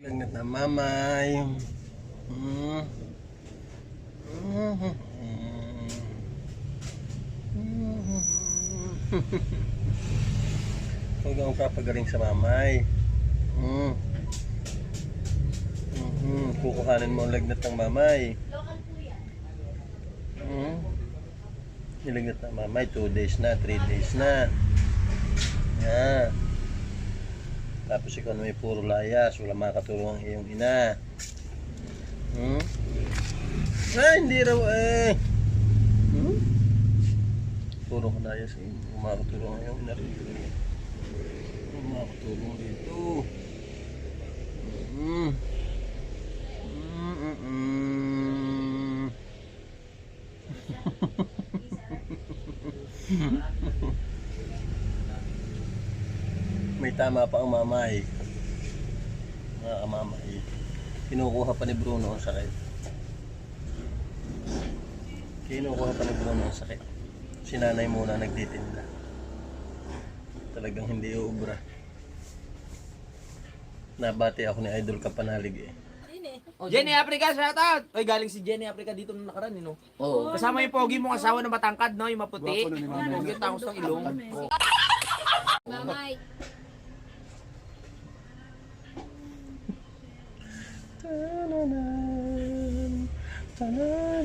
Langat na mamay. Mm. Mm. Huwag kang papagaling sa mamay. Mm. Mhm. Kukuhanin mo ang lagnat ng mamay. Mm. Nilagnat ng mamay, 2 days na, 3 days na. Yan. Tapos ikaw na may puro layas, wala makatulong ang iyong ina. Hmm? Ah, hindi raw eh. Hmm? Puro ka layas eh. Makatulong ang iyong ina. Wala makatulong dito. Hmm. Hmm, hmm, hmm. May tama pa ang mamay. Mga kamamay. Kinukuha pa ni Bruno ang sakit. Kinukuha pa ni Bruno ang sakit. Si nanay muna nagtitinda. Talagang hindi uubra. Nabati ako ni Idol Kapanalig eh. Jenny Africa, shoutout! Oy, galing si Jenny Africa dito nung nakaraan, eh, no? Oo. Kasama yung pogi mong asawa na matangkad, no? Yung maputi. Pogi yung tangos ng ilong. Mamay. Da-na-na, da-na.